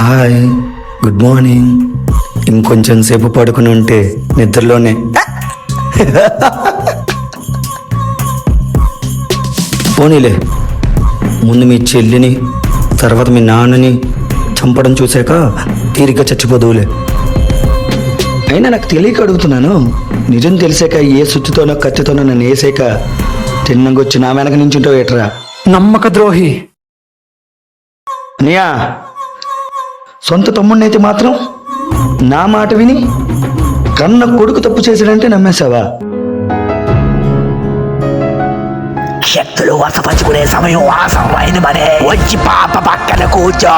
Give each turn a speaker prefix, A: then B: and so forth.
A: Hi good morning ఇంకొంచెం సేపు పడుకుని ఉంటే నిద్రలోనే. పోనీలే. ముందు మీ చెల్లిని తర్వాత మీ నాన్నని చంపడం చూశాక తీరిగ్గా చచ్చిపోదువులే. అయినా నాకు తెలియక అడుగుతున్నాను. నిజం తెలిసాక ఏ సుత్తితోనో కత్తితోనో నన్ను వేసాక తిన్నంగొచ్చి నా వెనక నుంచి ఉంటావు ఏట్రా
B: నమ్మక ద్రోహి.
A: అనియా సొంత తమ్ముడినైతే మాత్రం నా మాట విని కన్న కొడుకు తప్పు చేశాడంటే నమ్మేశావా?
C: శక్తులు వసపరుచుకునే సమయం ఆసమైన మరే వచ్చి పాప పక్కన కూర్చో.